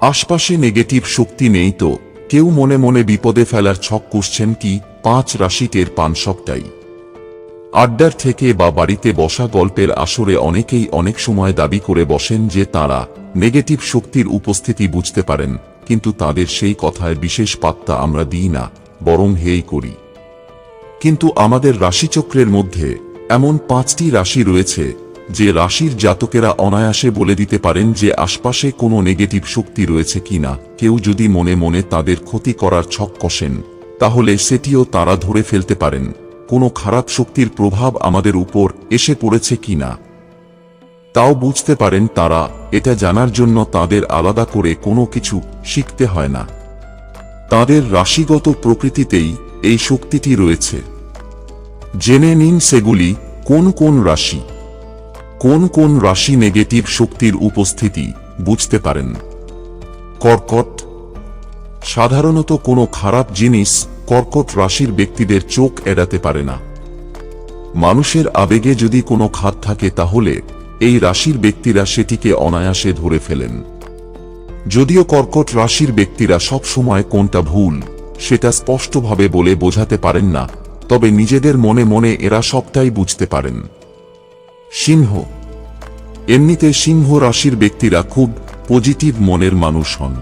আশপাশে নেগেটিভ শক্তি নেই তো, কেউ মনে মনে বিপদে ফেলার ছক কুসছেন কি, পাঁচ রাশি টের পান সবটাই। আড্ডার থেকে বা বাড়িতে বসা গল্পের আসরে অনেকেই অনেক সময় দাবি করে বসেন যে তারা নেগেটিভ শক্তির উপস্থিতি বুঝতে পারেন, কিন্তু তাদের সেই কথায় বিশেষ পাত্তা আমরা দিই না, বরং হেই করি। কিন্তু আমাদের রাশিচক্রের মধ্যে এমন পাঁচটি রাশি রয়েছে যে রাশির জাতকেরা অনায়াসে বলে দিতে পারেন যে আশপাশে কোনো নেগেটিভ শক্তি রয়েছে কিনা কেউ যদি মনে মনে তাদের ক্ষতি করার ছক কষেন, তাহলে সেটিও তারা ধরে ফেলতে পারেন। কোনো খারাপ শক্তির প্রভাব আমাদের উপর এসে পড়েছে কিনা তাও বুঝতে পারেন তারা, এটা জানার জন্য তাদের আলাদা করে কোনো কিছু শিখতে হয় না। তাদের রাশিগত প্রকৃতিতেই এই শক্তিটি রয়েছে। জেনে নিন সেগুলি কোন কোন রাশি। কোন কোন রাশি নেগেটিভ শক্তির উপস্থিতি বুঝতে পারেন। কর্কট। সাধারণত কোনো খারাপ জিনিস কর্কট রাশির ব্যক্তিদের চোখ এড়াতে পারে না। মানুষের আবেগে যদি কোনো খাত থাকে তাহলে এই রাশির ব্যক্তিরা সেটিকে অনায়াসে ধরে ফেলেন। যদিও কর্কট রাশির ব্যক্তিরা সব সময় কোনটা ভুল সেটা স্পষ্টভাবে বলে বোঝাতে পারেন না, তবে নিজেদের মনে মনে এরা সবটাই বুঝতে পারেন। সিংহ। এমনিতে সিংহ রাশির ব্যক্তিরা খুব পজিটিভ মনের মানুষ হন।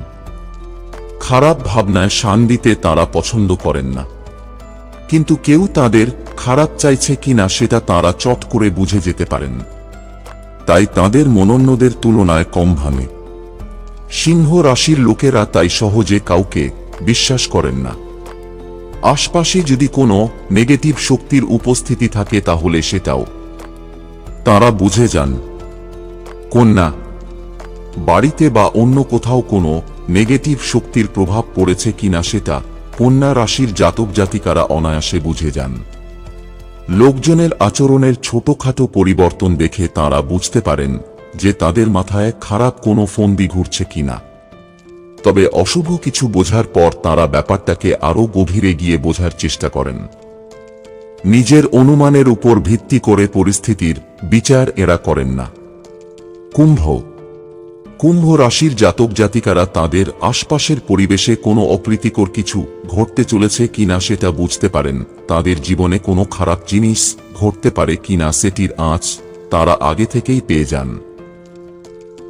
খারাপ ভাবনায় শান দিতে তারা পছন্দ করেন না। কিন্তু কেউ তাদের খারাপ চাইছে কিনা সেটা তারা চট করে বুঝে যেতে পারেন। তাই তাদের মনন্যদের তুলনায় কম ভাঙে। সিংহ রাশির লোকেরা তাই সহজে কাউকে বিশ্বাস করেন না। আশপাশে যদি কোনো নেগেটিভ শক্তির উপস্থিতি থাকে তাহলে সেটাও। তারা বুঝে যান কন্যা, বাড়িতে বা অন্য কোথাও কোনো নেগেটিভ শক্তির প্রভাব পড়েছে কিনা সেটা কন্যা রাশির জাতক জাতিকারা অনায়াসে বুঝে যান। লোকজনের আচরণের ছোটখাটো পরিবর্তন দেখে তারা বুঝতে পারেন যে তাদের মাথায় খারাপ কোনো ফন্দি ঘুরছে কিনা তবে অশুভ কিছু বোঝার পর তারা ব্যাপারটাকে আরও গভীরে গিয়ে বোঝার চেষ্টা করেন। নিজের অনুমানের উপর ভিত্তি করে পরিস্থিতির বিচার এরা করেন না। কুম্ভ। কুম্ভ রাশির জাতক জাতিকারা তাদের আশপাশের পরিবেশে কোনো অপ্রীতিকর কিছু ঘটতে চলেছে কিনা সেটা বুঝতে পারেন। তাদের জীবনে কোনো খারাপ জিনিস ঘটতে পারে কিনা সেটির আঁচ তারা আগে থেকেই পেয়ে যান।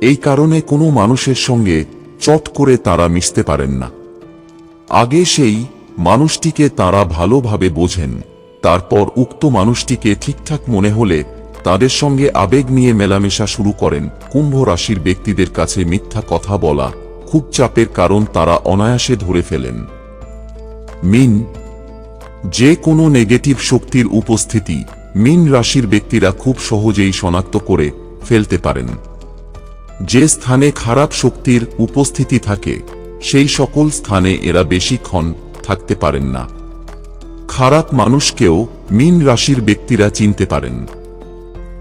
এই কারণে কোনো মানুষের সঙ্গে চট করে তারা মিশতে পারেন না। আগে সেই মানুষটিকে তারা ভালোভাবে বোঝেন, তারপর উক্ত মানুষটিকে ঠিকঠাক মনে হলে তাদের সঙ্গে আবেগ নিয়ে মেলামেশা শুরু করেন। কুম্ভ রাশির ব্যক্তিদের কাছে মিথ্যা কথা বলা খুব চাপের কারণ তারা অনায়াসে ধরে ফেলেন। মিন, যে কোনো নেগেটিভ শক্তির উপস্থিতি মিন রাশির ব্যক্তিরা খুব সহজেই শনাক্ত করে ফেলতে পারেন। যে স্থানে খারাপ শক্তির উপস্থিতি থাকে, সেই সকল স্থানে এরা বেশিক্ষণ থাকতে পারেন না। খারাপ মানুষকেও মিন রাশির ব্যক্তিরা চিনতে পারেন।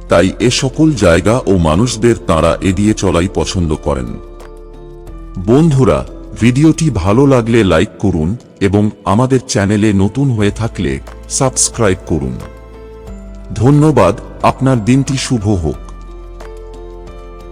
তাই এ সকল জায়গা ও মানুষদের তারা এড়িয়ে চলাই পছন্দ করেন। বন্ধুরা, ভিডিওটি ভালো লাগলে লাইক করুন এবং আমাদের চ্যানেলে নতুন হয়ে থাকলে সাবস্ক্রাইব করুন। ধন্যবাদ, আপনার দিনটি শুভ হোক।